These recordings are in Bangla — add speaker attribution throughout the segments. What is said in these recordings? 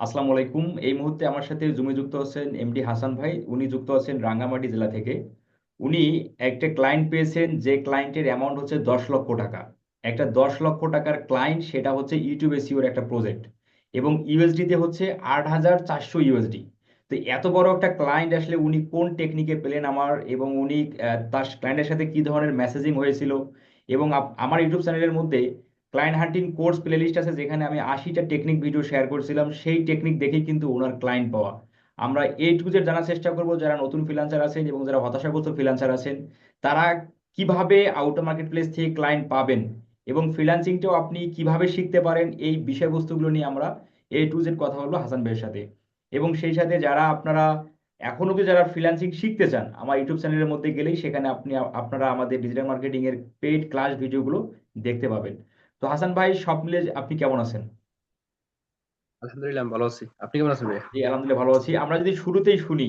Speaker 1: আসসালামু আলাইকুম। এই মুহূর্তে আমার সাথে জুমে যুক্ত আছেন এমডি হাসান ভাই। উনি যুক্ত আছেন রাঙ্গামাটি জেলা থেকে। উনি একটা ক্লায়েন্ট পেয়েছেন যে ক্লায়েন্টের অ্যামাউন্ট হচ্ছে দশ লক্ষ টাকা। একটা দশ লক্ষ টাকার ক্লায়েন্ট সেটা হচ্ছে ইউটিউব এসিওর একটা প্রজেক্ট এবং ইউএসডিতে হচ্ছে আট হাজার চারশো ইউএসডি তো এত বড় একটা ক্লায়েন্ট আসলে উনি কোন টেকনিকে পেলেন আমার এবং উনি তার ক্লায়েন্টের সাথে কি ধরনের মেসেজিং হয়েছিল এবং আমার ইউটিউব চ্যানেলের মধ্যে ক্লায়েন্ট হান্টিং কোর্স প্লেলিস্ট আছে যেখানে আমি আশিটা টেকনিক ভিডিও শেয়ার করছিলাম। সেই টেকনিক দেখেই কিন্তু ওনার ক্লায়েন্ট পাওয়া। আমরা এই টু জেড জানার চেষ্টা করব যারা নতুন ফ্রিল্যান্সার আছেন এবং যারা হতাশাগ্রস্ত ফ্রিল্যান্সার আছেন, তারা কীভাবে আউটো মার্কেট প্লেস থেকে ক্লায়েন্ট পাবেন এবং ফ্রিল্যান্সিংটাও আপনি কীভাবে শিখতে পারেন, এই বিষয়বস্তুগুলো নিয়ে আমরা এ টু জেড কথা বলব হাসান ভাইয়ের সাথে। এবং সেই সাথে যারা আপনারা এখন অব্দি যারা ফ্রিল্যান্সিং শিখতে চান, আমার ইউটিউব চ্যানেলের মধ্যে গেলেই সেখানে আপনি আপনারা আমাদের ডিজিটাল মার্কেটিং এর পেইড ক্লাস ভিডিওগুলো দেখতে পাবেন। তো হাসান ভাই সব মিলে আপনি কেমন আছেন?
Speaker 2: আলহামদুলিল্লাহ ভালো আছি। আপনি কেমন আছেন ভাইয়া?
Speaker 1: জি আলহামদুলিল্লাহ ভালো আছি। আমরা যদি শুরুতেই শুনি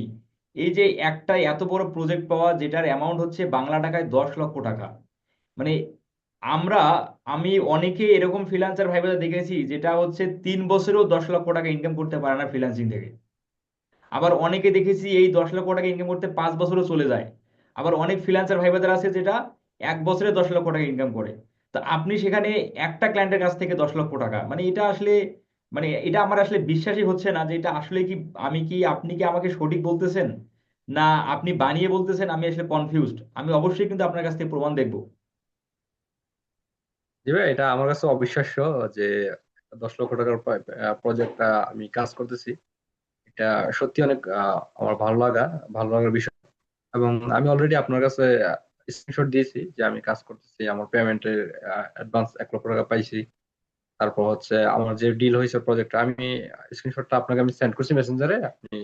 Speaker 1: এই যে একটা এত বড় প্রজেক্ট পাওয়া যেটার অ্যামাউন্ট হচ্ছে বাংলা টাকায় দশ লক্ষ টাকা। মানে আমরা আমি অনেকে এরকম ফ্রিল্যান্সার ভাই দেখেছি যেটা হচ্ছে তিন বছরেও দশ লক্ষ টাকা ইনকাম করতে পারে না ফ্রিল্যান্সিং থেকে। আবার অনেকে দেখেছি এই দশ লক্ষ টাকা ইনকাম করতে পাঁচ বছরও চলে যায়। আবার অনেক ফ্রিল্যান্সার ভাই আছে যেটা এক বছরে দশ লক্ষ টাকা ইনকাম করে। তো আপনি সেখানে একটা ক্লায়েন্টের কাছ থেকে দশ লক্ষ টাকা মানে এটা আসলে মানে এটা আমার আসলে বিশ্বাসই হচ্ছে না যে এটা আসলে কি, আমি কি, আপনি কি আমাকে সঠিক বলতেছেন? না, আপনি বানিয়ে বলতেছেন, আমি আসলে কনফিউজড আমি অবশ্যই কিন্তু আপনার কাছ থেকে প্রমাণ দেখব।
Speaker 2: জি ভাই, এটা আমার কাছে অবিশ্বাস্য যে দশ লক্ষ টাকার প্রজেক্ট আমি কাজ করতেছি। এটা সত্যি অনেক আমার ভালো লাগা, ভালো লাগার বিষয়। এবং আমি অলরেডি আপনার কাছে স্ক্রিনশট দিয়েছি যে আমি কাজ করতেছি আমার পেমেন্টের অ্যাডভান্স এক লক্ষ টাকা পাইছি। তারপর হচ্ছে আমার যে ডিল হয়েছে প্রজেক্ট আমি স্ক্রিনশটটা আপনাকে আমি সেন্ড করছি মেসেঞ্জারে আপনি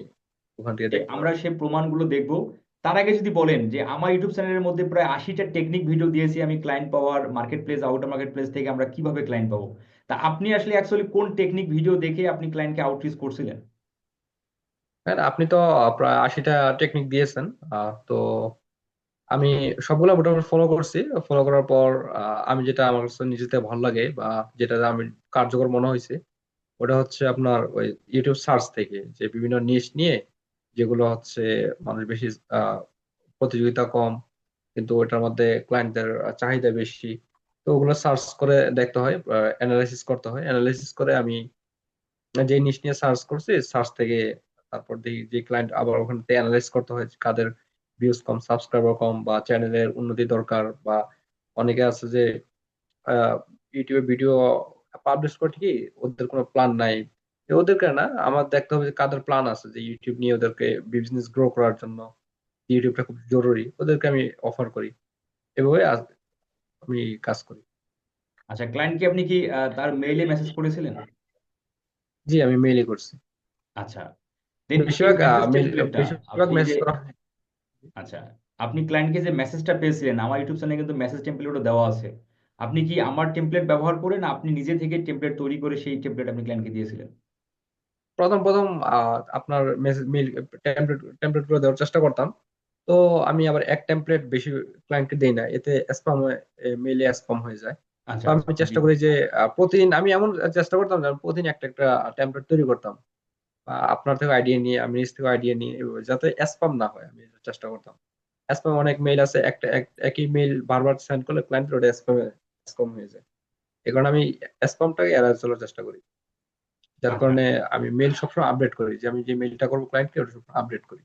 Speaker 2: ওখান থেকে
Speaker 1: আমরা সেই প্রমাণগুলো দেখব। তার আগে যদি বলেন যে আমার ইউটিউব চ্যানেলের মধ্যে প্রায় আশিটা টেকনিক ভিডিও দিয়েছি আমি ক্লায়েন্ট পাওয়ার market place outer market place থেকে আমরা কীভাবে ক্লায়েন্ট পাবো। তা আপনি আসলে অ্যাকচুয়ালি কোন টেকনিক ভিডিও দেখে আপনি ক্লায়েন্টকে আউটরিচ করছিলেন?
Speaker 2: হ্যাঁ আপনি তো প্রায় আশিটা টেকনিক দিয়েছেন তো আমি সবগুলো মোটামুটি ফলো করছি। ফলো করার পর আমি যেটা আমার কাছে নিজেতে ভালো লাগে বা যেটা আমি কার্যকর মনে হয়েছে, ওটা হচ্ছে আপনার ওই ইউটিউব সার্চ থেকে যে বিভিন্ন নিশ নিয়ে যেগুলো হচ্ছে মানুষ বেশি প্রতিযোগিতা কম, কিন্তু ওটার মধ্যে ক্লায়েন্টদের চাহিদা বেশি। তো ওগুলো সার্চ করে দেখতে হয় অ্যানালাইসিস করতে হয়। অ্যানালাইসিস করে আমি যে নিশ নিয়ে সার্চ করছি সার্চ থেকে তারপর দেখি যে ক্লায়েন্ট আবার ওখান থেকে অ্যানালাইজ করতে হয়, কাদের ভিউজ কম সাবস্ক্রাইবার কম বা চ্যানেলের উন্নতি দরকার বা অনেকে আছে যে ইউটিউবে ভিডিও পাবলিশ করে ঠিকই ওদের কোনো প্ল্যান নাই। ওদেরকে না আমার দেখতে হবে যে কাদের প্ল্যান আছে যে ইউটিউব নিয়ে ওদেরকে বিজনেস গ্রো করার জন্য। ইউটিউবটা খুব জরুরি ওদেরকে আমি অফার করি। এভাবে আমি কাজ করি।
Speaker 1: আচ্ছা ক্লায়েন্টকে আপনি কি তার মেইলে মেসেজ করেছিলেন?
Speaker 2: জি আমি মেইলই করছি।
Speaker 1: আচ্ছা।
Speaker 2: বেশিরভাগ
Speaker 1: মেসেজ
Speaker 2: করা হয়।
Speaker 1: আচ্ছা আপনি ক্লায়েন্টকে যে মেসেজটা পেয়েছিলেন আমার ইউটিউব চ্যানেলে কিন্তু মেসেজ টেমপ্লেটও দেওয়া আছে। আপনি কি আমার টেমপ্লেট ব্যবহার করে না আপনি নিজে থেকে টেমপ্লেট তৈরি করে সেই টেমপ্লেট আপনি ক্লায়েন্টকে দিয়েছিলেন?
Speaker 2: প্রথম প্রথম আপনার টেমপ্লেট টেমপ্লেটগুলো দেওয়ার চেষ্টা করতাম। তো আমি আবার এক টেমপ্লেট বেশি ক্লায়েন্টকে দেই না এতে স্প্যাম মেইলে স্প্যাম হয়ে যায়।
Speaker 1: আচ্ছা
Speaker 2: আমি
Speaker 1: আচ্ছা
Speaker 2: চেষ্টা করি যে প্রতিদিন আমি এমন চেষ্টা করতাম যে প্রতিদিন একটা একটা টেমপ্লেট তৈরি করতাম। আপনার থেকে আইডিয়া নিয়ে আমি নিজ থেকে আইডিয়া নিয়ে যাতে স্প্যাম না হয় আমি চেষ্টা করতাম। স্প্যাম অনেক মেইল আছে একটা একই মেইল বারবার সেন্ড করলে ক্লায়েন্ট ওটা স্প্যাম স্প্যাম হয়ে যায়। এই কারণে আমি স্প্যামটাকে এড়ায় চলার চেষ্টা করি। যার
Speaker 1: আচ্ছা।
Speaker 2: কারণে আমি মেইল সবসময় আপডেট করি যে আমি যে মেইলটা করব ক্লায়েন্টকে ওটা সবসময় আপডেট করি।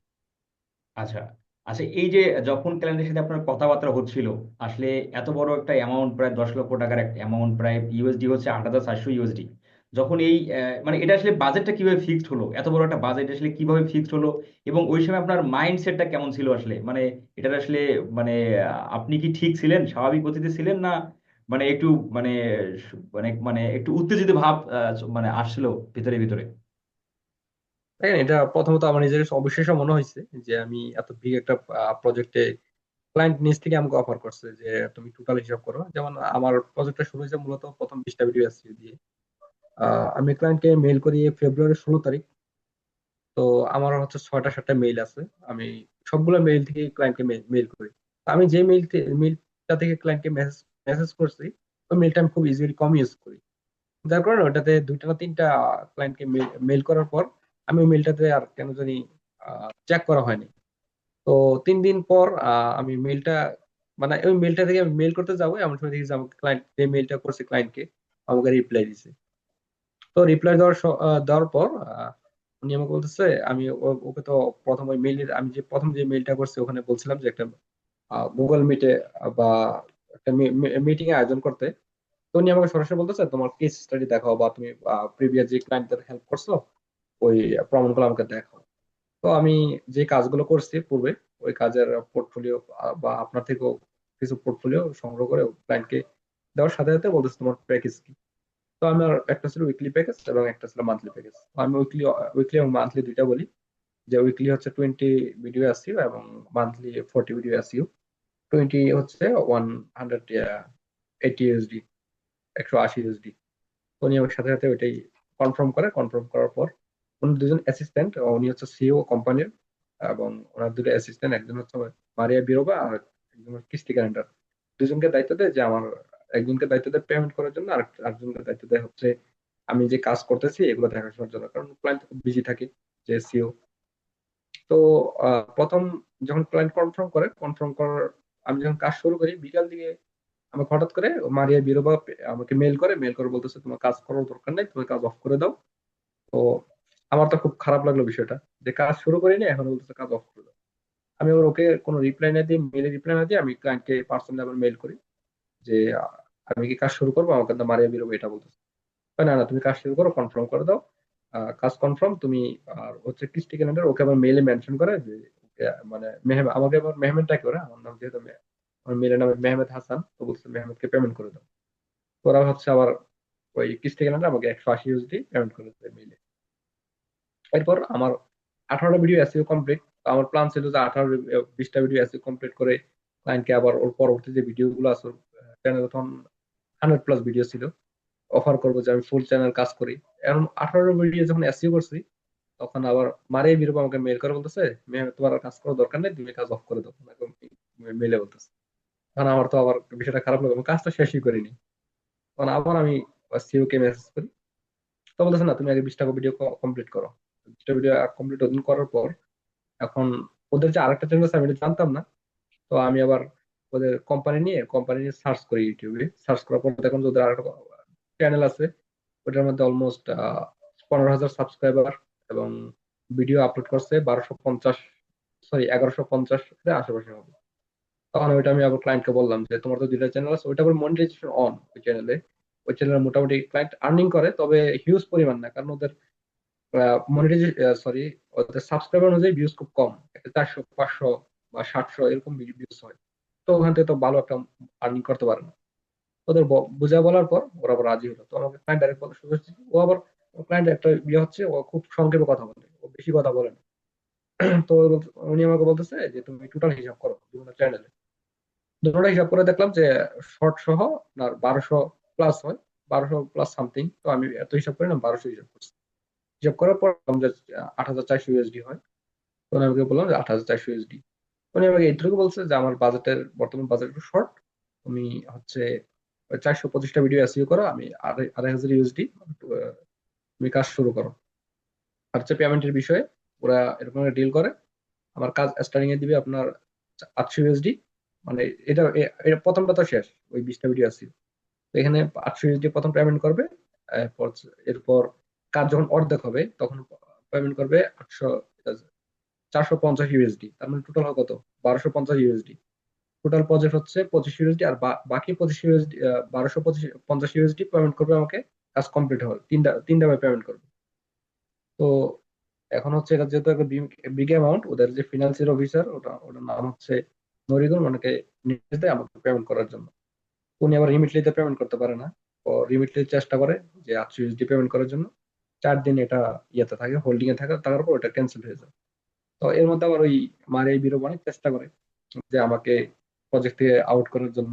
Speaker 1: আচ্ছা। আচ্ছা এই যে যখন ক্লায়েন্টের সাথে আপনার কথাবার্তা হচ্ছিল আসলে এত বড় একটা অ্যামাউন্ট প্রায় দশ লক্ষ টাকার একটা অ্যামাউন্ট প্রায় ইউএসডি হচ্ছে আট হাজার চারশো ইউএসডি যখন এই মানে এটা আসলে বাজেটটা কীভাবে ফিক্সড হলো? এত বড় একটা বাজেট আসলে কীভাবে ফিক্সড হলো? এবং ওই সময় আপনার মাইন্ডসেটটা কেমন ছিল আসলে? মানে এটা আসলে মানে আপনি কি ঠিক ছিলেন? স্বাভাবিক গতিতে ছিলেন না? মানে একটু মানে মানে মানে একটু উত্তেজিত ভাব মানে আসছিল ভিতরে ভিতরে?
Speaker 2: দেখেন, এটা প্রথমত আমার নিজের অবিশ্বাস্য মনে হয়েছে যে আমি এত বিগ একটা প্রজেক্টে ক্লায়েন্ট নিজ থেকে আমাকে অফার করছে যে তুমি টোটাল হিসাব করো। যেমন আমার প্রজেক্টটা শুরু হয়েছে মূলত প্রথম বিশটা ভিডিও এসিও দিয়ে। আমি ক্লায়েন্টকে মেইল করি ফেব্রুয়ারি ষোলো তারিখ। তো আমার হচ্ছে ছয়টা সাতটা মেইল আছে। আমি সবগুলো মেইল থেকে ক্লায়েন্টকে মেইল করি। আমি যে মেইল মেইলটা থেকে ক্লায়েন্টকে মেসেজ মেসেজ করছি, ওই মেইলটা আমি খুব ইজিলি কম ইউজ করি। যার কারণে ওটাতে দুইটা না তিনটা ক্লায়েন্টকে মেল করার পর আমি ওই মেলটাতে আর কেন জানি চেক করা হয়নি। তো তিন দিন পর আমি মেইলটা মানে ওই মেলটা থেকে আমি মেইল করতে যাব, এমন সময় দেখি যে আমাকে ক্লায়েন্ট যে মেলটা করছে ক্লায়েন্টকে আমাকে রিপ্লাই দিছে। তো রিপ্লাই দেওয়ার দেওয়ার পর উনি আমাকে বলতেছে, আমি ওকে তো প্রথম ওই মেইলের আমি যে প্রথম যে মেইলটা করছি ওখানে বলছিলাম যে একটা গুগল মিটে বা একটা মিটিং এ আয়োজন করতে। তো উনি আমাকে সরাসরি বলতেছে, তোমার কেস স্টাডি দেখাও বা তুমি প্রিভিয়াস যে ক্লায়েন্টদের হেল্প করছ, ওই প্রমাণগুলো আমাকে দেখাও। তো আমি যে কাজগুলো করছি পূর্বে, ওই কাজের পোর্টফোলিও বা আপনার থেকেও কিছু পোর্টফোলিও সংগ্রহ করে ক্লায়েন্টকে দেওয়ার সাথে সাথে বলতেছে, তোমার প্যাকেজ কি? তো আমার একটা ছিল উইকলি প্যাকেজ এবং একটা ছিল মান্থলি প্যাকেজ আমি উইকলি উইকলি এবং মান্থলি দুইটা বলি। যে উইকলি হচ্ছে টোয়েন্টি ভিডিও এসইউ এবং monthly forty video SEO twenty হচ্ছে ওয়ান হান্ড্রেড এইটি ইউএসডি একশো আশি ইউএসডি উনি আমার সাথে সাথে ওইটাই কনফার্ম করে। কনফার্ম করার পর উনি দুজন অ্যাসিস্ট্যান্ট উনি হচ্ছে সিও কোম্পানির এবং ওনার দুটো অ্যাসিস্ট্যান্ট একজন হচ্ছে মারিয়া বিরোবা আর একজন কৃষ্টি ক্যালেন্ডার দুজনকে দায়িত্ব দেয় যে আমার একজনকে দায়িত্ব দেয় পেমেন্ট করার জন্য, আর আরেকজনকে দায়িত্ব দেয় হচ্ছে আমি যে কাজ করতেছি এগুলো দেখাশোনার জন্য। কারণ ক্লায়েন্ট খুব বিজি থাকে যে সিও তো প্রথম যখন ক্লায়েন্ট কনফার্ম করে কনফার্ম করার আমি যখন কাজ শুরু করি, বিকাল দিকে আমাকে হঠাৎ করে মারিয়া বিরোবা আমাকে মেল করে মেল করে বলতেছে, তোমার কাজ করার দরকার নেই, তুমি কাজ অফ করে দাও। তো আমার তো খুব খারাপ লাগল বিষয়টা, যে কাজ শুরু করিনি, এখন বলতেছে কাজ অফ করে দাও। আমি আবার ওকে কোনো রিপ্লাই না দিয়ে মেলে রিপ্লাই না দিয়ে আমি ক্লায়েন্টকে পার্সোনালি আবার মেল করি। যে, আমি কি কাজ শুরু করব? আমাকে মারিয়া বিরোবা এটা বলতেছে। না না, তুমি কাজ শুরু করো কনফার্ম করে দাও। কাজ কনফার্ম তুমি আর হচ্ছে কৃষ্টি ক্যালেন্ডার ওকে আবার মেলে মেনশন করে যে মানে আমাকে আবার করে আমার নাম যেহেতু আমার মেয়ের নাম মেহমেদ হাসান, তো বলছে মেহমেদকে পেমেন্ট করে দাও। ওরা হচ্ছে আবার ওই কৃষ্টি ক্যালেন্ডার আমাকে একশো আশি পেমেন্ট করে দেবে মেলে এরপর আমার আঠারোটা ভিডিও এসিও কমপ্লিট আমার প্ল্যান ছিল যে আঠারো, বিশটা ভিডিও এসিও কমপ্লিট করে ক্লায়েন্টকে আবার ওর পরবর্তী যে ভিডিও গুলো আছে চ্যানেল তখন হান্ড্রেড প্লাস ভিডিও ছিল। অফার করব যে আমি ফুল চ্যানেল কাজ করি। এখন আঠারো ভিডিও যখন এসইও করছি, তখন আবার মারে বিরূপ আমাকে মেল করে বলতেছে তোমার কাজ করার দরকার নেই, তুমি কাজ অফ করে দাও। মেলে বলতেছে। তখন আমার তো আবার বিষয়টা খারাপ লাগল আমি কাজটা শেষই করিনি। তখন আবার আমি সিও কে মেসেজ করি। তো বলতেছে, না, তুমি আগে বিশটা ভিডিও কমপ্লিট করো। বিশটা ভিডিও কমপ্লিট করার পর, এখন ওদের যে আরেকটা চ্যানেল আছে, আমি জানতাম না। তো আমি আবার ওদের কোম্পানি নিয়ে কোম্পানি নিয়ে সার্চ করি ইউটিউবে। সার্চ করার পর দেখুন ওদের আরেকটা চ্যানেল আছে। ওটার মধ্যে অলমোস্ট পনেরো হাজার সাবস্ক্রাইবার এবং ভিডিও আপলোড করছে বারোশো পঞ্চাশ সরি এগারোশো পঞ্চাশ আশেপাশে হবে। তখন ওইটা আমি আবার ক্লায়েন্টকে বললাম যে, তোমার তো দুইটা চ্যানেল আছে। ওইটা আবার মনিটাইজেশন অন ওই চ্যানেলে ওই চ্যানেলে মোটামুটি ক্লায়েন্ট আর্নিং করে, তবে হিউজ পরিমাণ না, কারণ ওদের মনিটাইজেশন সরি ওদের সাবস্ক্রাইবার অনুযায়ী ভিউজ খুব কম। চারশো, পাঁচশো বা সাতশো এরকম ভিউজ হয়। তো ওখান থেকে তো ভালো একটা আর্নিং করতে পারে না। ওদের বুঝা বলার পর ওরা আবার রাজি হলো। তো আমাকে ক্লায়েন্ট ডাইরেক্ট বলা শুরু ও আবার ক্লায়েন্ট একটা ইয়ে হচ্ছে, ও খুব সংক্ষেপে কথা বলে। ও বেশি কথা বলে না। তো উনি আমাকে বলতেছে যে, তুমি টোটাল হিসাব করো বিভিন্ন চ্যানেলে দুটোটা হিসাব করে দেখলাম যে শর্ট সহ আপনার বারোশো প্লাস হয়। বারোশো প্লাস সামথিং তো আমি এত হিসাব করি না বারোশো হিসাব করছি। হিসাব করার পর আট হাজার চারশো ইউএসডি হয়। তো আমি বললাম যে, আট হাজার চারশো ইউএসডি উনি আমাকে এইটুকু বলছে যে আমার বাজেটের বর্তমান বাজেট একটু শর্ট তুমি হচ্ছে চারশো পঁচিশটা ভিডিও এসইও করো, আমি আড়াই হাজার ইউএসডি তুমি কাজ শুরু করো আর হচ্ছে পেমেন্টের বিষয়ে ওরা এরকম ডিল করে, আমার কাজ স্টার্টিং এ দিবে আপনার আটশো ইউএসডি মানে এটা এটা প্রথমটা তো শেষ, ওই বিশটা ভিডিও তো এখানে আটশো ইউএসডি প্রথম পেমেন্ট করবে, এরপর এরপর কাজ যখন অর্ধেক হবে, তখন পেমেন্ট করবে আটশো চারশো পঞ্চাশ ইউএসডি তার মানে টোটাল কত? বারোশো পঞ্চাশ ইউএসডি টোটাল প্রজেক্ট হচ্ছে পঁচিশ ইউএসডি আর বাকি পঁচিশ ইউএসডি বারোশো পঁচিশ, পঞ্চাশ ইউএসডি পেমেন্ট করবে আমাকে কাজ কমপ্লিট হবে তিনটা তিনটা পেমেন্ট করবে। তো এখন হচ্ছে এটা যেহেতু একটা বিগ অ্যামাউন্ট ওদের যে ফিনান্সিয়াল অফিসার ওটা, ওটার নাম হচ্ছে নরিগুন ওনাকে নির্দেশ দেয় আমাকে পেমেন্ট করার জন্য। উনি আবার রিমিটলিতে পেমেন্ট করতে পারে না। ও রিমিটলি চেষ্টা করে যে আটশো ইউএসডি পেমেন্ট করার জন্য। চার দিন এটা ইয়েতে থাকে হোল্ডিং এ থাকে, থাকার পর ওটা ক্যান্সেল হয়ে যায়। তো এর মধ্যে আবার ওই মারে বিরোব অনেক চেষ্টা করে যে আমাকে প্রজেক্ট থেকে আউট করার জন্য।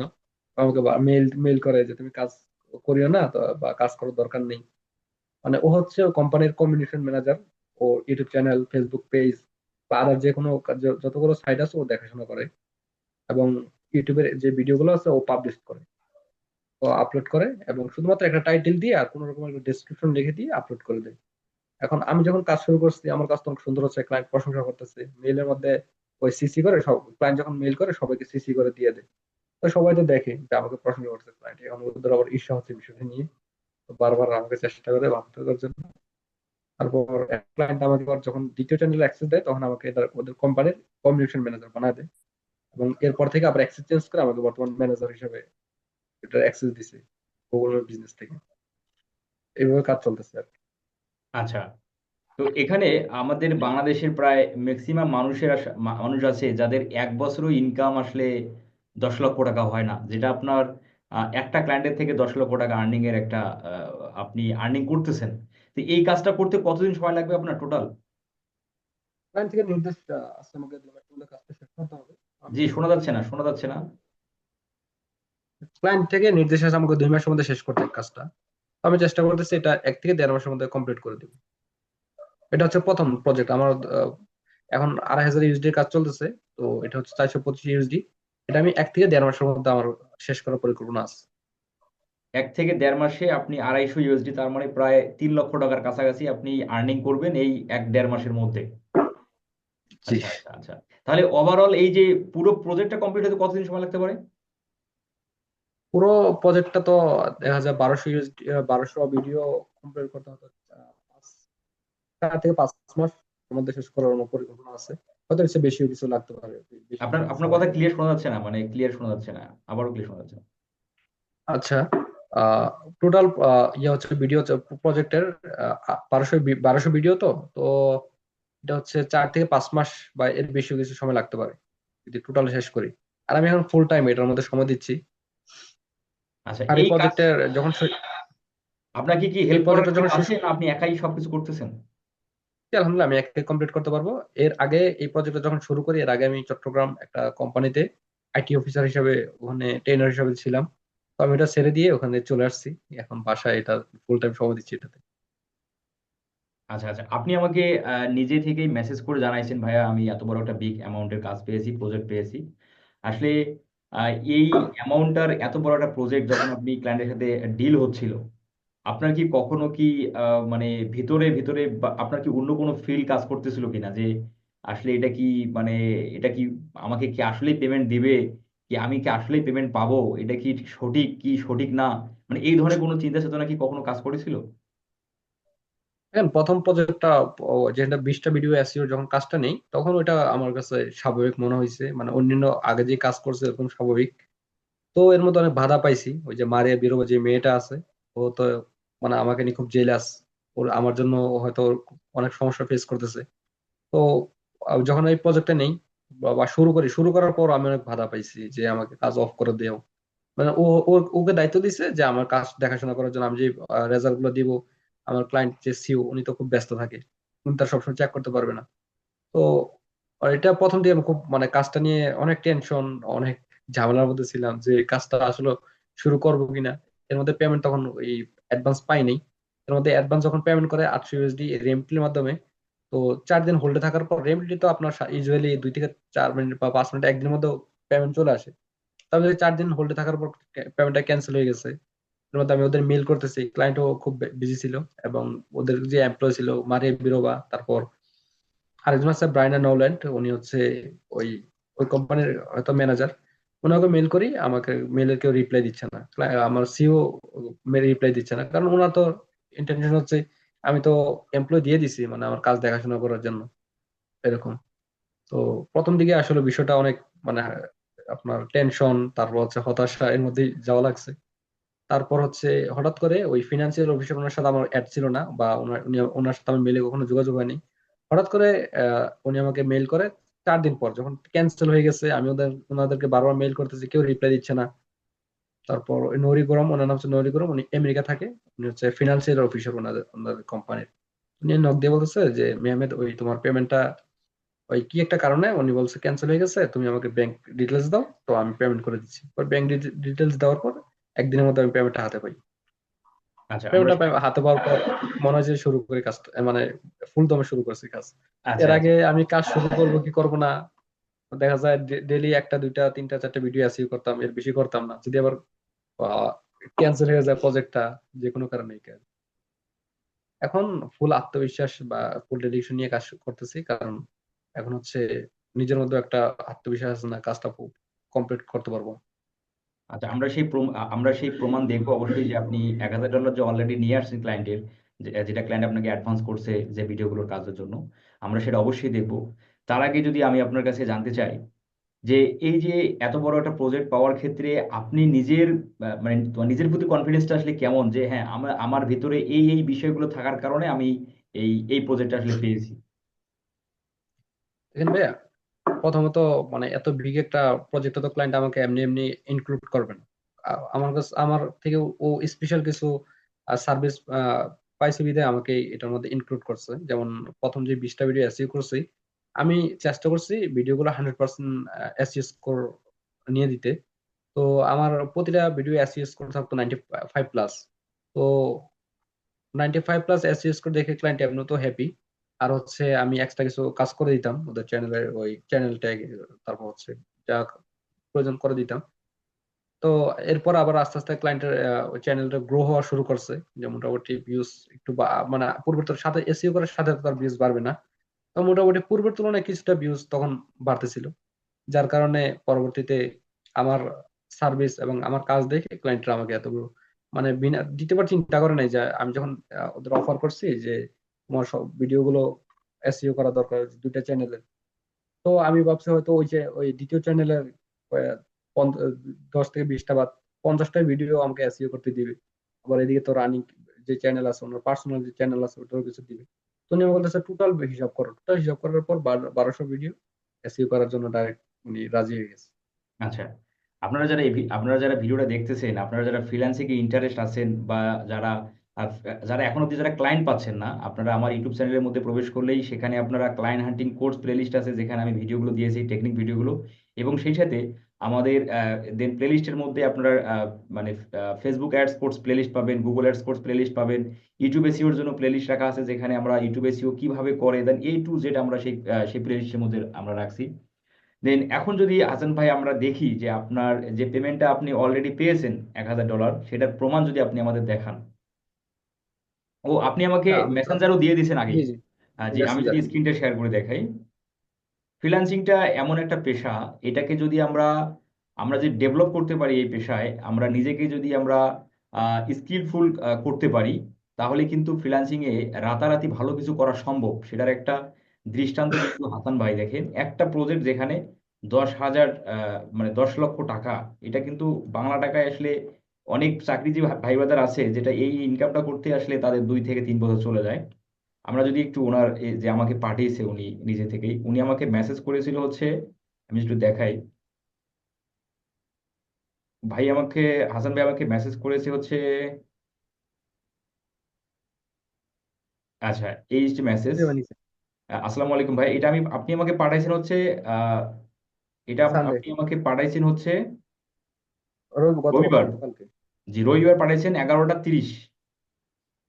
Speaker 2: আমাকে মেল মেল করে যে তুমি কাজ করিও না বা কাজ করার দরকার নেই। মানে ও হচ্ছে কোম্পানির কমিউনিকেশন ম্যানেজার ও ইউটিউব চ্যানেল ফেসবুক পেজ বা আদার যে কোনো যতগুলো সাইট আছে ও দেখাশোনা করে। এবং ইউটিউবের যে ভিডিওগুলো আছে ও পাবলিশ করে। তো আপলোড করে এবং শুধুমাত্র একটা টাইটেল দিয়ে আর কোনো রকম একটা ডেসক্রিপশন লিখে দিয়ে আপলোড করে দেয়। এখন আমি যখন কাজ শুরু করছি, আমার কাজ তো অনেক সুন্দর হচ্ছে ক্লায়েন্ট প্রশংসা করতেছে। মেইলের মধ্যে ওই সিসি করে সব ক্লায়েন্ট যখন মেইল করে সবাইকে সিসি করে দিয়ে দেয়। তো সবাই তো দেখে যে আমাকে প্রশংসা করছে ক্লায়েন্ট এখন ওদের আবার ঈর্ষা হচ্ছে বিষয়টা নিয়ে। বারবার আমাকে চেষ্টা করে ভাবতে করার জন্য। তারপর ক্লায়েন্ট আমাকে যখন দ্বিতীয় চ্যানেলে অ্যাক্সেস দেয়, তখন আমাকে ওদের কোম্পানির কমিউনিকেশন ম্যানেজার বানায় দেয়। এবং এরপর থেকে আবার অ্যাক্সেস চেঞ্জ করে আমাকে বর্তমান ম্যানেজার হিসেবে এটার অ্যাক্সেস দিছে গুগলের বিজনেস থেকে। এইভাবে কাজ চলতেছে আর।
Speaker 1: আচ্ছা। তো এখানে আমাদের বাংলাদেশের প্রায় ম্যাক্সিমাম মানুষের আস- মা- মানুষ আছে যাদের এক বছরও ইনকাম আসলে দশ লক্ষ টাকা হয় না। যেটা আপনার আহ, একটা ক্লায়েন্টের থেকে দশ লক্ষ টাকা আর্নিং এর একটা আহ, আপনি আর্নিং করতেছেন। তো এই কাজটা করতে কতদিন সময় লাগবে আপনার টোটাল
Speaker 2: ক্লায়েন্ট থেকে নির্দেশ আহ, আছে আমাকে দিলে আমাকে কাজটা শেষ করতে হবে।
Speaker 1: জি শোনা যাচ্ছে না শোনা যাচ্ছে না।
Speaker 2: ক্লায়েন্ট থেকে নির্দেশ আছে আমাকে দুই মাসের মধ্যে শেষ করতে হবে কাজটা। আমি চেষ্টা করতেছি এটা এক থেকে দেড় মাসের মধ্যে কমপ্লিট করে দিব। এটা হচ্ছে প্রথম প্রজেক্ট আমার আহ, এখন আড়াই হাজার ইউএসডি কাজ চলতেছে তো এটা হচ্ছে চারশো পঁচিশ ইউএসডি এটা আমি এক থেকে দেড় মাসের মধ্যে আমার শেষ করার পরিকল্পনা আছে।
Speaker 1: এক থেকে দেড় মাসে আপনি আড়াইশো ইউএসডি তার মানে প্রায় তিন লক্ষ টাকার কাছাকাছি আপনি আর্নিং করবেন এই এক দেড় মাসের মধ্যে।
Speaker 2: জি।
Speaker 1: আচ্ছা আচ্ছা আচ্ছা। তাহলে ওভারঅল এই যে পুরো প্রজেক্টটা কমপ্লিট হতে কতদিন সময় লাগতে পারে?
Speaker 2: পুরো প্রজেক্টটা তো দেখা যায় বারোশো ইউএসডি বারোশো ভিডিও কমপ্লিট করতে হতো চার থেকে পাঁচ মাস মধ্যে শেষ করার পরিকল্পনা আছে। হয়তো এর বেশিও কিছু লাগতে পারে
Speaker 1: আপনার আপনার কথা ক্লিয়ার শোনা যাচ্ছে না মানে ক্লিয়ার শোনা যাচ্ছে না আবারও ক্লিয়ার শোনা যাচ্ছে না।
Speaker 2: আচ্ছা টোটাল ইয়ে হচ্ছে ভিডিও প্রজেক্টের বারোশো বারোশো ভিডিও তো তো এটা হচ্ছে চার থেকে পাঁচ মাস বা এর বেশিও কিছু সময় লাগতে পারে যদি টোটাল শেষ করি। আর আমি এখন ফুল টাইম এটার মধ্যে সময় দিচ্ছি।
Speaker 1: আচ্ছা
Speaker 2: আর এই প্রজেক্টের যখন
Speaker 1: আপনার কি হেল্প
Speaker 2: প্রজেক্টটা যখন শেষ
Speaker 1: আপনি একাই সবকিছু করতেছেন?
Speaker 2: আলহামদুলিল্লাহ আমি একে কমপ্লিট করতে পারব। এর আগে এই প্রজেক্টটা যখন শুরু করি এর আগে আমি চট্টগ্রাম একটা কোম্পানিতে আইটি অফিসার হিসেবে ওখানে ট্রেনার হিসেবে ছিলাম। তো আমি এটা ছেড়ে দিয়ে ওখানে চলে আসছি। এখন বাসায় এটা ফুল টাইম সময় দিচ্ছি এটাতে।
Speaker 1: আচ্ছা আচ্ছা আপনি আমাকে নিজে থেকেই মেসেজ করে জানাইছেন ভাইয়া আমি এত বড় একটা বিগ অ্যামাউন্টের কাজ পেয়েছি প্রজেক্ট পেয়েছি। আসলে এই অ্যামাউন্টটার এত বড় একটা প্রজেক্ট যখন আপনি ক্লায়েন্টের সাথে ডিল হচ্ছিল, আপনার কি কখনো কি মানে ভিতরে ভিতরে আপনার কি অন্য কোনো ফিল কাজ করতেছিল কিনা? যে আসলে এটা কি মানে এটা কি আমাকে কি আসলেই পেমেন্ট দিবে? কি আমি কি আসলেই পেমেন্ট পাবো? এটা কি সঠিক কি সঠিক না? মানে এই ধরনের কোনো চিন্তা চেতনা কি কখনো কাজ করেছিল?
Speaker 2: এখন প্রথম প্রজেক্টটা যেটা বিশটা ভিডিও এসইও যখন কাজটা নেই, তখন ওইটা আমার কাছে স্বাভাবিক মনে হয়েছে। মানে অন্যান্য আগে যে কাজ করছে এরকম স্বাভাবিক। তো এর মধ্যে অনেক বাধা পাইছি। ওই যে মারিয়া বিরোবা যে মেয়েটা আছে, ও তো মানে আমাকে নিয়ে খুব জেলাস ওর, আমার জন্য হয়তো অনেক সমস্যা ফেস করতেছে। তো যখন এই প্রজেক্টটা নেই, বা শুরু করি, শুরু করার পর আমি অনেক বাধা পাইছি যে আমাকে কাজ অফ করে দেও। মানে ও- ওকে দায়িত্ব দিছে যে আমার কাজ দেখাশোনা করার জন্য আমি যে রেজাল্টগুলো দিব আমার ক্লায়েন্ট যে সিও উনি তো খুব ব্যস্ত থাকে। উনি তার সবসময় চেক করতে পারবে না। তো এটা প্রথম দিকে আমি খুব মানে কাজটা নিয়ে অনেক টেনশন অনেক ঝামেলার মধ্যে ছিলাম যে কাজটা আসলে শুরু করব কিনা। এর মধ্যে পেমেন্ট তখন ওই অ্যাডভান্স পাইনি এর মধ্যে অ্যাডভান্স যখন পেমেন্ট করে আটশো ইউএসডি রেমটির মাধ্যমে, তো চার দিন হোল্ডে থাকার পর রেমটি তো আপনার ইউজুয়ালি দুই থেকে চার মিনিট বা পাঁচ মিনিট একদিনের মধ্যে পেমেন্ট চলে আসে। তাহলে চার দিন হোল্ডে থাকার পর পেমেন্টটা ক্যান্সেল হয়ে গেছে মধ্যে আমি ওদের মেল করতেছি। ক্লায়েন্টও খুব বিজি ছিল এবং ওদের যে এমপ্লয় ছিল, মারিয়া বিরোবা, তারপর আরেকজন আছে, ব্রাইনা নোল্যান্ড উনি হচ্ছে ওই ওই কোম্পানির হয়তো ম্যানেজার ওনাকে মেল করি, আমাকে মেলের কেউ রিপ্লাই দিচ্ছে না। আমার সিও মেল রিপ্লাই দিচ্ছে না। কারণ ওনার তো ইন্টেনশন হচ্ছে, আমি তো এমপ্লয় দিয়ে দিছি মানে আমার কাজ দেখাশোনা করার জন্য, এরকম। তো প্রথম দিকে আসলে বিষয়টা অনেক মানে আপনার টেনশন তারপর হচ্ছে হতাশা, এর মধ্যেই যাওয়া লাগছে। তারপর হচ্ছে হঠাৎ করে ওই ফিনান্সিয়াল অফিসার ওনার সাথে আমার অ্যাড ছিল না বা ওনার সাথে আমার মেলে কখনো যোগাযোগ হয়নি। হঠাৎ করে উনি আমাকে মেল করে চার দিন পর যখন ক্যান্সেল হয়ে গেছে, আমি ওদের, ওনাদেরকে বারবার মেল করতেছি, কেউ রিপ্লাই দিচ্ছে না। তারপর নৌরি গরম ওনার নাম হচ্ছে নৌরি গরম উনি আমেরিকা থাকে, উনি হচ্ছে ফিনান্সিয়াল অফিসার ওনাদের ওনাদের কোম্পানির উনি নক দিয়ে বলতেছে যে, মেহমেদ, ওই তোমার পেমেন্টটা ওই কি একটা কারণে? উনি বলছে ক্যান্সেল হয়ে গেছে, তুমি আমাকে ব্যাংক ডিটেলস দাও। তো আমি পেমেন্ট করে দিচ্ছি। ব্যাংক ডিটেলস দেওয়ার পর একদিনের মধ্যে আমি পেমেন্টটা হাতে পাই।
Speaker 1: আচ্ছা
Speaker 2: পেমেন্টটা হাতে পাওয়ার পর মনে হয় যে শুরু করি কাজটা মানে ফুল দমে শুরু করছি কাজ।
Speaker 1: আচ্ছা
Speaker 2: এর আগে আমি কাজ শুরু করব কি করব না দেখা যায় ডেলি একটা দুইটা তিনটা চারটা ভিডিও অ্যাচিভ করতাম এর বেশি করতাম না। যদি আবার ক্যান্সেল হয়ে যায় প্রজেক্টটা যে কোনো কারণে এখন ফুল আত্মবিশ্বাস বা ফুল ডেডিকেশন নিয়ে কাজ করতেছি কারণ এখন হচ্ছে নিজের মধ্যে একটা আত্মবিশ্বাস আছে না কাজটা কমপ্লিট করতে পারব।
Speaker 1: আচ্ছা আমরা সেই আমরা সেই প্রমাণ দেখব অবশ্যই যে আপনি এক হাজার ডলার যে অলরেডি নিয়ে আসছেন ক্লায়েন্টের যেটা ক্লায়েন্ট আপনাকে অ্যাডভান্স করছে যে ভিডিওগুলোর কাজের জন্য, আমরা সেটা অবশ্যই দেখব। তার আগে যদি আমি আপনার কাছে জানতে চাই যে এই যে এত বড় একটা প্রজেক্ট পাওয়ার ক্ষেত্রে আপনি নিজের মানে নিজের প্রতি কনফিডেন্সটা আসলে কেমন? যে হ্যাঁ আমার আমার ভিতরে এই এই বিষয়গুলো থাকার কারণে আমি এই এই প্রজেক্টটা আসলে পেয়েছি।
Speaker 2: দেখেন ভাইয়া প্রথমত মানে এত বিগ একটা প্রজেক্ট তো ক্লায়েন্ট আমাকে এমনি এমনি ইনক্লুড করবে না আমার কাছে, আমার থেকে ও স্পেশাল কিছু সার্ভিস পাইছে বিধায় আমাকে এটার মধ্যে ইনক্লুড করছে। যেমন প্রথম যে বিশটা ভিডিও এসইও করছি, আমি চেষ্টা করছি ভিডিওগুলো হান্ড্রেড পার্সেন্ট এসইও স্কোর নিয়ে দিতে। তো আমার প্রতিটা ভিডিও এসইও স্কোর থাকতো নাইনটি ফাইভ প্লাস তো ninety five plus SEO score দেখে ক্লায়েন্ট এমনি তো হ্যাপি আর হচ্ছে আমি এক্সট্রা কিছু কাজ করে দিতাম ওদের চ্যানেলের ওই চ্যানেল ট্যাগ তারপর হচ্ছে যা প্রয়োজন করে দিতাম। তো এরপর আবার আস্তে আস্তে ক্লায়েন্টের চ্যানেলটা গ্রো হওয়া শুরু করছে। যে মোটামুটি ভিউজ একটু মানে পূর্বের তোর সাথে এসইও করার সাথে তার ভিউজ বাড়বে না। তো মোটামুটি পূর্বের তুলনায় কিছুটা ভিউজ তখন বাড়তেছিল। যার কারণে পরবর্তীতে আমার সার্ভিস এবং আমার কাজ দেখে ক্লায়েন্টরা আমাকে এতগুলো মানে বিনা দ্বিতীয়বার চিন্তা করে নাই যে আমি যখন ওদের অফার করছি যে তোমার সব ভিডিওগুলো এসইও করা দরকার দুইটা চ্যানেলের তো আমি ভাবছি হয়তো ওই যে, ওই দ্বিতীয় চ্যানেলের দশ থেকে বিশটা বা পঞ্চাশটা ভিডিও আমাকে এসইও করতে দিবে। আবার এদিকে তো রানিং যে চ্যানেল আছে, ওনার পার্সোনাল যে চ্যানেল আছে ওটাও কিছু দিবে। তো উনি আমাকে বলতেছে টোটাল হিসাব করো টোটাল হিসাব করার পর বারোশো ভিডিও এসইও করার জন্য ডাইরেক্ট উনি রাজি হয়ে গেছে।
Speaker 1: আচ্ছা আপনারা যারা আপনারা যারা ভিডিওটা দেখতেছেন, আপনারা যারা ফ্রিল্যান্সিং এ ইন্টারেস্ট আছেন বা যারা আহ, যারা এখন অব্দি যারা ক্লায়েন্ট পাচ্ছেন না আপনারা আমার ইউটিউব চ্যানেলের মধ্যে প্রবেশ করলেই সেখানে আপনারা ক্লায়েন্ট হান্টিং কোর্স প্লেলিস্ট আছে যেখানে আমি ভিডিওগুলো দিয়েছি টেকনিক ভিডিওগুলো এবং সেই সাথে আমাদের দেন প্লেলিস্টের মধ্যে আপনারা মানে ফেসবুক অ্যাড স্পোর্টস প্লেলিস্ট পাবেন গুগল অ্যাড স্পোর্টস প্লেলিস্ট পাবেন ইউটিউব এসইওর জন্য প্লেলিস্ট রাখা আছে যেখানে আমরা ইউটিউব এসইও কীভাবে করে দেন এ টু জেড আমরা সেই সেই প্লেলিস্টের মধ্যে আমরা রাখছি। দেন এখন যদি হাসান ভাই আমরা দেখি যে আপনার যে পেমেন্টটা আপনি অলরেডি পেয়েছেন এক হাজার ডলার সেটার প্রমাণ যদি আপনি আমাদের দেখান। ও আপনি আমাকে মেসেঞ্জারও দিয়ে দিয়েছেন আগে
Speaker 2: জি জি।
Speaker 1: যে আমি যদি। স্ক্রিনটা শেয়ার করে দেখাই। ফ্রিল্যান্সিংটা এমন একটা পেশা এটাকে যদি আমরা আমরা যে ডেভেলপ করতে পারি এই পেশায় আমরা নিজেকে যদি আমরা স্কিলফুল করতে পারি তাহলে কিন্তু ফ্রিল্যান্সিং এ রাতারাতি ভালো কিছু করা সম্ভব। সেটার একটা দৃষ্টান্ত কিন্তু হাসান ভাই দেখেন। একটা প্রজেক্ট যেখানে দশ হাজার মানে দশ লক্ষ টাকা এটা কিন্তু বাংলা টাকায় আসলে অনেক চাকরিজীবী ভাই বাদার আছে যেটা এই ইনকামটা করতে আসলে তাদের দুই থেকে তিন বছর চলে যায়। আমরা যদি একটু ওনার এই যে আমাকে পাঠিয়েছে উনি নিজে থেকেই উনি আমাকে মেসেজ করেছিল হচ্ছে আমি একটু দেখাই। ভাই আমাকে হাসান ভাই আমাকে মেসেজ করেছে হচ্ছে আচ্ছা এই যে মেসেজ আসসালামু আলাইকুম ভাই এটা আমি আপনি আমাকে পাঠাইছেন হচ্ছে আহ এটা আপ- আপনি আমাকে পাঠাইছেন হচ্ছে রবিবার। জি রবিবার পাঠিয়েছেন এগারোটা তিরিশ।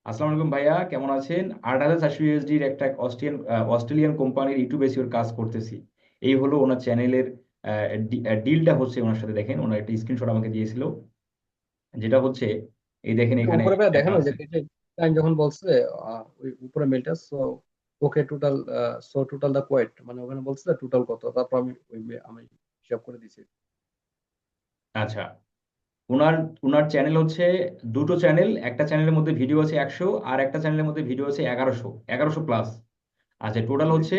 Speaker 1: আসসালামু আলাইকুম ভাইয়া কেমন আছেন? আট হাজার চারশো ইউএসডির একটা অস্ট্রিয়ান অস্ট্রেলিয়ান কোম্পানির ইউটিউব এসিওর কাজ করতেছি। এই হলো ওনার চ্যানেলের ডিলটা হচ্ছে ওনার সাথে দেখেন ওনার একটা স্ক্রিনশট আমাকে দিয়েছিল। যেটা হচ্ছে এই দেখেন এখানে
Speaker 2: উপরে দেখেন যে ক্লায়েন্ট যখন বলছে ওই উপরে মেলটা so okay total so total the quote মানে ওখানে বলছে টোটাল কত তারপর আমি ওই আমি হিসাব করে দিছি।
Speaker 1: আচ্ছা। ওনার ওনার চ্যানেল হচ্ছে দুটো চ্যানেল একটা চ্যানেলের মধ্যে ভিডিও আছে একশো আর একটা চ্যানেলের মধ্যে ভিডিও আছে এগারোশো এগারোশো প্লাস আচ্ছা টোটাল হচ্ছে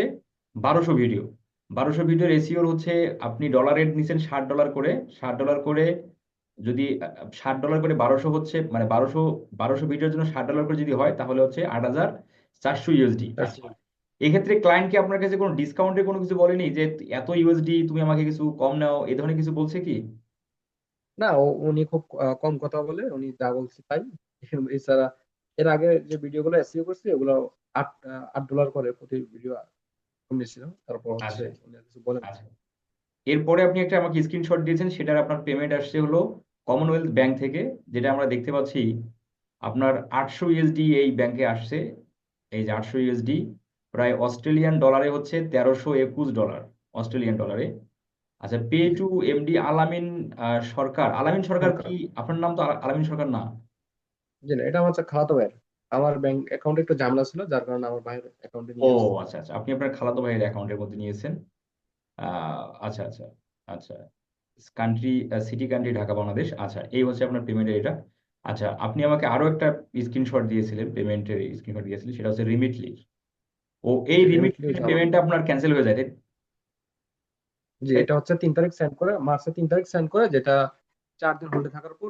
Speaker 1: বারোশো ভিডিও বারোশো ভিডিওর এসিওর হচ্ছে আপনি ডলারের নিচ্ছেন ষাট ডলার করে। ষাট ডলার করে যদি ষাট ডলার করে বারোশো হচ্ছে মানে বারোশো বারোশো ভিডিওর জন্য ষাট ডলার করে যদি হয় তাহলে হচ্ছে আট হাজার চারশো ইউএসডি এক্ষেত্রে ক্লায়েন্ট কি আপনার কাছে কোনো ডিসকাউন্টের কোনো কিছু বলেনি যে এত ইউএসডি তুমি আমাকে কিছু কম নাও? এ ধরনের কিছু বলছে কি?
Speaker 2: না ও- উনি খুব আহ, কম কথা বলে উনি যা বলছে তাই। এছাড়া এর আগে যে ভিডিওগুলো এসইও করছি ওগুলো আট আহ, আট ডলার করে প্রতি ভিডিও নিয়েছিল তারপর হচ্ছে
Speaker 1: আচ্ছা।
Speaker 2: উনি আর কিছু বলেন
Speaker 1: আচ্ছা। এরপরে আপনি একটা আমাকে স্ক্রিনশট দিয়েছেন সেটার আপনার পেমেন্ট আসছে হলো কমনওয়েলথ ব্যাংক থেকে যেটা আমরা দেখতে পাচ্ছি আপনার আটশো ইউএসডি এই ব্যাংকে আসছে। এই যে আটশো ইউএসডি প্রায় অস্ট্রেলিয়ান ডলারে হচ্ছে তেরোশো একুশ ডলার অস্ট্রেলিয়ান ডলারে আচ্ছা পে টু এমডি আলামিন সরকার। আলামিন সরকার কি? আপনার নাম তো আলামিন সরকার না?
Speaker 2: জি না এটা আমার খালাতো ভাইয়ের। আমার ব্যাংক অ্যাকাউন্টে একটু ঝামেলা ছিল যার কারণে আমার ভাইয়ের অ্যাকাউন্টে
Speaker 1: ও আচ্ছা আচ্ছা। আপনি আপনার খালাতো ভাইয়ের অ্যাকাউন্টের মধ্যে নিয়েছেন। আচ্ছা আচ্ছা আচ্ছা। Country city country Dhaka Bangladesh. আচ্ছা এই হচ্ছে আপনার পেমেন্টের এটা। আচ্ছা আপনি আমাকে আরও একটা স্ক্রিনশট দিয়েছিলেন পেমেন্টের স্ক্রিনশট দিয়েছিলেন সেটা হচ্ছে রিমিটলি ও এই
Speaker 2: রিমিটলি
Speaker 1: পেমেন্টটা আপনার ক্যান্সেল হয়ে যায়।
Speaker 2: এটা হচ্ছে তিন তারিখ সেন্ড করে মার্চের তিন তারিখ সেন্ড করে যেটা চার দিন হোল্ডে থাকার পর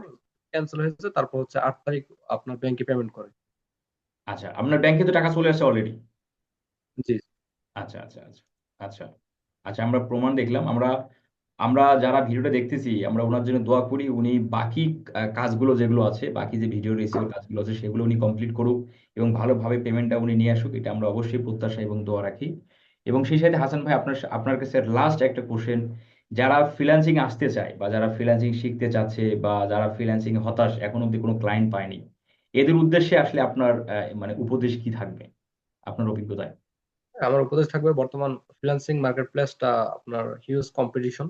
Speaker 2: ক্যান্সেল হয়েছে তারপর হচ্ছে আট তারিখ আপনার ব্যাংকে পেমেন্ট করে।
Speaker 1: আচ্ছা আপনার ব্যাংকে তো টাকা চলে আসছে অলরেডি
Speaker 2: জি।
Speaker 1: আচ্ছা আচ্ছা আচ্ছা আচ্ছা। আচ্ছা আমরা প্রমাণ দেখলাম আমরা আমরা যারা ভিডিওটা দেখতেছি আমরা ওনার জন্য দোয়া করি উনি বাকি কাজগুলো যেগুলো আছে বাকি যে ভিডিও রিসিভের কাজগুলো আছে সেগুলো উনি কমপ্লিট করুক এবং ভালোভাবে পেমেন্টটা উনি নিয়ে আসুক এটা আমরা অবশ্যই প্রত্যাশা এবং দোয়া রাখি। এবং সেই সাথে হাসান ভাই আপনার আপনার কাছে লাস্ট একটা কোশ্চেন যারা ফ্রিল্যান্সিং আসতে চায় বা যারা ফ্রিল্যান্সিং শিখতে চাচ্ছে বা যারা ফ্রিল্যান্সিং হতাশ এখন অব্দি কোনো ক্লায়েন্ট পায়নি, এদের উদ্দেশ্যে আসলে আপনার মানে উপদেশ কি থাকবে? আপনার অভিজ্ঞতায়।
Speaker 2: আমার উপদেশ থাকবে বর্তমান ফ্রিল্যান্সিং মার্কেট প্লেসটা আপনার হিউজ কম্পিটিশন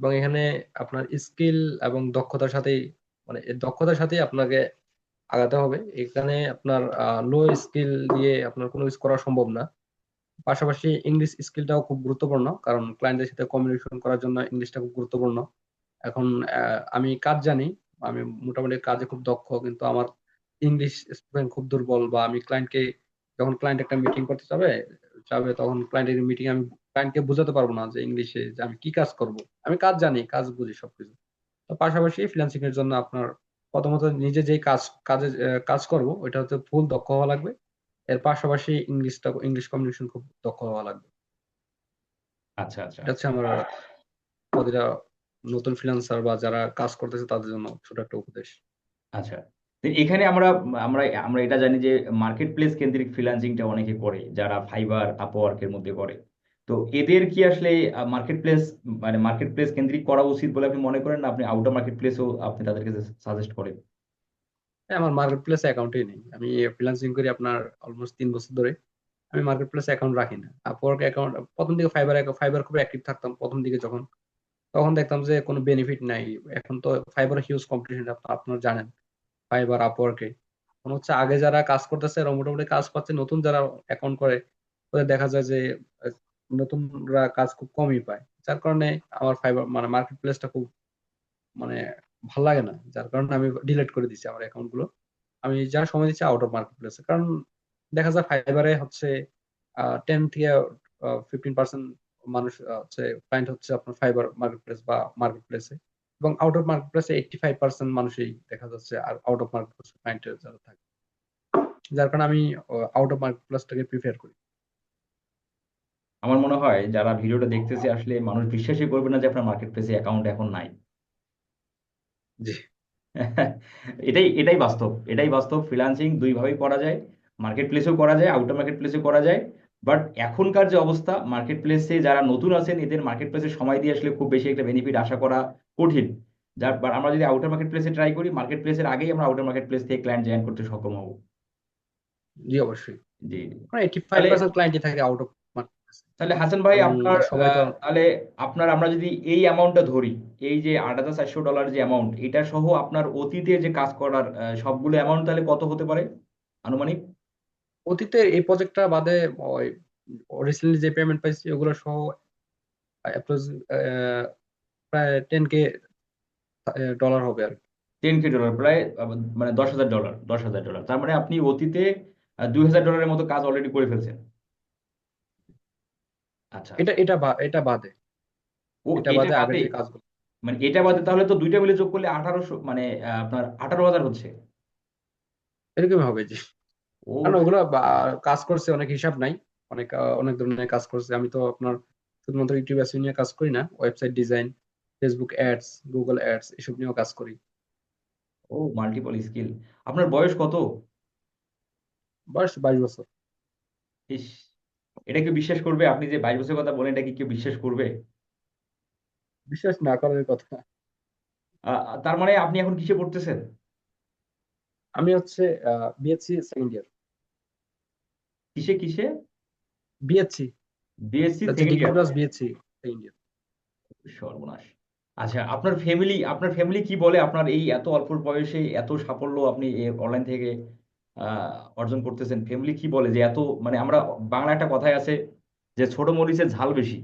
Speaker 2: এবং এখানে আপনার স্কিল এবং দক্ষতার সাথেই মানে দক্ষতার সাথেই আপনাকে আগাতে হবে। এখানে আপনার লো স্কিল দিয়ে আপনার কোনো কিছু করা সম্ভব না। পাশাপাশি ইংলিশ স্কিলটাও খুব গুরুত্বপূর্ণ, কারণ ক্লায়েন্টের সাথে কমিউনিকেশন করার জন্য ইংলিশটা খুব গুরুত্বপূর্ণ। এখন আমি কাজ জানি, আমি মোটামুটি কাজে খুব দক্ষ, কিন্তু আমার ইংলিশ স্পোকেন খুব দুর্বল বা আমি ক্লায়েন্টকে যখন ক্লায়েন্ট একটা মিটিং করতে যাবে যাবে তখন ক্লায়েন্টের মিটিং আমি ক্লায়েন্টকে বোঝাতে পারব না যে ইংলিশে যে আমি কি কাজ করব। আমি কাজ জানি, কাজ বুঝি সবকিছু। তো পাশাপাশি ফ্রিল্যান্সিং এর জন্য আপনার প্রথমত নিজে যেই কাজ, কাজে কাজ করব, ওইটা হচ্ছে ফুল দক্ষ হওয়া লাগবে। এর পাশাপাশি ইংলিশটা ইংলিশ কমিউনিকেশন খুব দক্ষ হওয়া লাগবে।
Speaker 1: আচ্ছা আচ্ছা।
Speaker 2: এটা হচ্ছে আমার প্রতিটা নতুন ফ্রিল্যান্সার বা যারা কাজ করতেছে তাদের জন্য ছোট একটা উপদেশ।
Speaker 1: আচ্ছা। এখানে আমরা আমরা আমরা এটা জানি যে মার্কেট প্লেস কেন্দ্রিক ফ্রিল্যান্সিংটা অনেকে করে যারা ফাইবার আপওয়ার্কের মধ্যে করে। তো এদের কি আসলে মার্কেট প্লেস মানে মার্কেট প্লেস কেন্দ্রিক করা উচিত বলে আপনি মনে করেন না? আপনি আউটার মার্কেট প্লেসও আপনি তাদেরকে সাজেস্ট করেন।
Speaker 2: আমার মার্কেট প্লেস অ্যাকাউন্টই নেই। আমি ফ্রিল্যান্সিং করি আপনার অলমোস্ট তিন বছর ধরে। আমি মার্কেট প্লেস অ্যাকাউন্ট রাখি না। আপওয়ার্ক অ্যাকাউন্ট প্রথম দিকে ফাইবার ফাইবার খুব অ্যাক্টিভ থাকতাম প্রথম দিকে যখন। তখন দেখতাম যে কোনো বেনিফিট নাই। এখন তো ফাইবার হিউজ কম্পিটিশন আপনারা জানেন। ফাইবার আপওয়ার্কে মনে হচ্ছে আগে যারা কাজ করতেছে এরা মোটামুটি কাজ পাচ্ছে। নতুন যারা অ্যাকাউন্ট করে, ওদের দেখা যায় যে, নতুনরা কাজ খুব কমই পায়। যার কারণে আমার ফাইবার মানে মার্কেট প্লেসটা খুব মানে ভালো লাগে না, যার কারণে আমি ডিলিট করে দিচ্ছি আমার অ্যাকাউন্টগুলো। আমি যা সময় দিচ্ছি আউট অফ মার্কেট প্লেসে কারণ দেখা যায় ফাইবারে হচ্ছে টেন থেকে ফিফটিন পার্সেন্ট মানুষ হচ্ছে ক্লায়েন্ট হচ্ছে আপনার ফাইবার মার্কেট প্লেস বা মার্কেট প্লেসে এবং আউট অফ মার্কেট প্লেসে এইটটি ফাইভ পার্সেন্ট মানুষই দেখা যাচ্ছে আর আউট অফ মার্কেট প্লেস ক্লায়েন্টের যারা থাকে। যার কারণে আমি আউট অফ মার্কেট প্লেসটাকে প্রিফার করি।
Speaker 1: আমার মনে হয় যারা ভিডিওটা দেখতেছে আসলে মানুষ বিশ্বাসই করবে না যে আপনার মার্কেট প্লেসে অ্যাকাউন্ট এখন নাই।
Speaker 2: জি।
Speaker 1: এটাই এটাই বাস্তব এটাই বাস্তব। ফ্রিল্যান্সিং দুইভাবেই করা যায়। মার্কেট প্লেসেও করা যায় আউটার মার্কেট প্লেসেও করা যায়। বাট এখনকার যে অবস্থা মার্কেট প্লেসে যারা নতুন আছেন এদের মার্কেট প্লেসে সময় দিয়ে আসলে খুব বেশি একটা বেনিফিট আশা করা কঠিন। যার বা আমরা যদি আউটার মার্কেট প্লেসে ট্রাই করি মার্কেট প্লেসের আগেই আমরা আউটার মার্কেট প্লেস থেকে ক্লায়েন্ট জয়েন করতে সক্ষম হব।
Speaker 2: জি অবশ্যই।
Speaker 1: জি।
Speaker 2: মানে এইটটি ফাইভ পার্সেন্ট ক্লায়েন্টই থাকে আউট অফ
Speaker 1: তাহলে হাসান ভাই আপনার তাহলে আপনার আমরা যদি এই অ্যামাউন্টটা ধরি এই যে আট হাজার চারশো ডলার যে অ্যামাউন্ট এটা সহ আপনার অতীতে যে কাজ করার সবগুলো অ্যামাউন্ট তাহলে কত হতে পারে আনুমানিক?
Speaker 2: অতীতে এই প্রজেক্টটা বাদে ওই রিসেন্টলি যে পেমেন্ট পাইছি ওগুলো সহ আহ, প্রায় টেন কে ডলার হবে আর।
Speaker 1: টেন কে ডলার প্রায় মানে দশ হাজার ডলার দশ হাজার ডলার তার মানে আপনি অতীতে দুই হাজার ডলারের মতো কাজ অলরেডি করে ফেলছেন। আচ্ছা।
Speaker 2: এটা এটা বা- এটা বাদে।
Speaker 1: ও
Speaker 2: এটা বাদে আগের যে কাজগুলো।
Speaker 1: মানে এটা বাদে তাহলে তো দুইটা মিলে যোগ করলে আঠারোশো মানে আপনার আঠারো হাজার হচ্ছে।
Speaker 2: এরকম হবে জি
Speaker 1: ও।
Speaker 2: কারণ ওগুলো কাজ করছে অনেক হিসাব নাই। অনেক অনেক ধরনের কাজ করছে। আমি তো আপনার শুধুমাত্র ইউটিউব এসইও নিয়ে কাজ করি না। Website design Facebook ads Google ads এসব নিয়েও কাজ করি।
Speaker 1: ও মাল্টিপল স্কিল। আপনার বয়স কত?
Speaker 2: বয়স বাইশ বছর।
Speaker 1: ইস। এটা কি বিশ্বাস করবে? আপনি যে বাইশ বছরের কথা বলেন এটা কি কেউ বিশ্বাস করবে?
Speaker 2: বিশ্বাস না করার কথা।
Speaker 1: তার মানে আপনি এখন কিসে পড়তেছেন?
Speaker 2: আমি হচ্ছে বিএসসি সেকেন্ড ইয়ার
Speaker 1: কিসে কিসে?
Speaker 2: BSc
Speaker 1: BSc second year
Speaker 2: plus BSc second year
Speaker 1: সর্বনাশ। আচ্ছা আপনার ফ্যামিলি আপনার ফ্যামিলি কি বলে? আপনার এই এত অল্প বয়সে এত সাফল্য আপনি অনলাইন থেকে অর্জন করতেছেন। ফ্যামিলি কি বলে যে এত মানে আমরা বাংলা একটা কথাই আছে যে ছোট মরিচের ঝাল বেশি।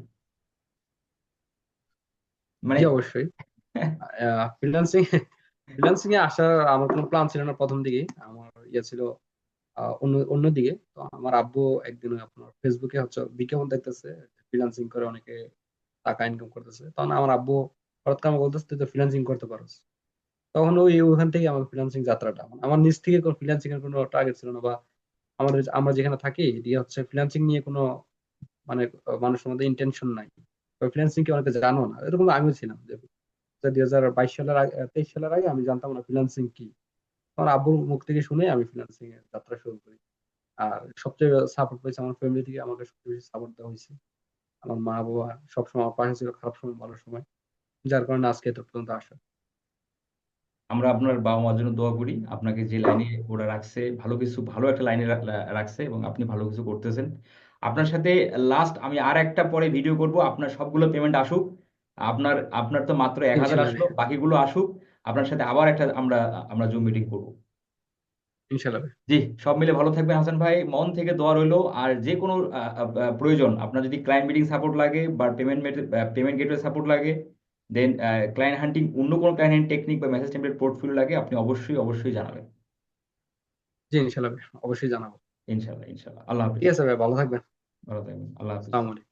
Speaker 1: মানে
Speaker 2: অবশ্যই। ফ্রিল্যান্সিং ফ্রিল্যান্সিং এ আসার আমার কোনো প্ল্যান ছিল না প্রথম দিকে আমার ইয়ে ছিল অন্য অন্যদিকে তো আমার আব্বু একদিন আপনার ফেসবুকে হচ্ছে বিজ্ঞাপন দেখতেছে ফ্রিল্যান্সিং করে অনেকে টাকা ইনকাম করতেছে। তখন আমার আব্বু হঠাৎ করে বলতেছে তুই তো ফ্রিল্যান্সিং করতে পারোস। তখন ওই ওখান থেকে আমার ফ্রিল্যান্সিং যাত্রাটা। আমার নিজ থেকে কোনো ফ্রিল্যান্সিং এর কোনো টার্গেট ছিল না বা আমাদের আমরা যেখানে থাকি এদিকে হচ্ছে ফ্রিল্যান্সিং নিয়ে কোনো মানে মানুষের মধ্যে ইন্টেনশন নাই। ফ্রিল্যান্সিং কি অনেকে জানো না। এরকম আমিও ছিলাম যে দুই হাজার বাইশ সালের আগে, তেইশ সালের আগে আমি জানতাম না ফ্রিল্যান্সিং কি। আমার আব্বুর মুখ থেকে শুনে আমি ফ্রিল্যান্সিং এর যাত্রা শুরু করি। আর সবচেয়ে সাপোর্ট পেয়েছে আমার ফ্যামিলি থেকে, আমাকে সবচেয়ে বেশি সাপোর্ট দেওয়া হয়েছে। আমার মা বাবা সবসময় আমার পাশে ছিল, খারাপ সময়, ভালো সময়। যার কারণে আজকে এত পর্যন্ত আসা।
Speaker 1: আমরা আপনার বাবা মার জন্য দোয়া করি। আপনাকে যে লাইনে ওরা রাখছে ভালো কিছু ভালো একটা লাইনে রাখছে এবং আপনি ভালো কিছু করতেছেন। আপনার সাথে লাস্ট আমি আর একটা পরে ভিডিও করব। আপনার সবগুলো পেমেন্ট আসুক। আপনার আপনার তো মাত্র এক হাজার আসলো বাকিগুলো আসুক। আপনার সাথে আবার একটা আমরা আমরা জুম মিটিং করব। জি সব মিলে ভালো থাকবেন হাসান ভাই। মন থেকে দোয়া রইল। আর যে কোনো প্রয়োজন আপনার যদি ক্লায়েন্ট মিটিং সাপোর্ট লাগে বা পেমেন্ট পেমেন্ট গেটওয়ে সাপোর্ট লাগে দেন ক্লায়েন্ট হান্টিং অন্য কোনো ক্লায়েন্ট হান্টিং টেকনিক বা মেসেজ টেমপ্লেট পোর্টফোলিও লাগে আপনি অবশ্যই অবশ্যই জানাবেন।
Speaker 2: জি ইনশাল্লাহ অবশ্যই জানাব।
Speaker 1: ইনশাল্লাহ ইনশাল্লাহ। আল্লাহ হাফিজ।
Speaker 2: ঠিক আছে ভাই ভালো থাকবেন।
Speaker 1: ভালো থাকবেন। আল্লাহ হাফিজ।
Speaker 2: আসসালামু আলাইকুম।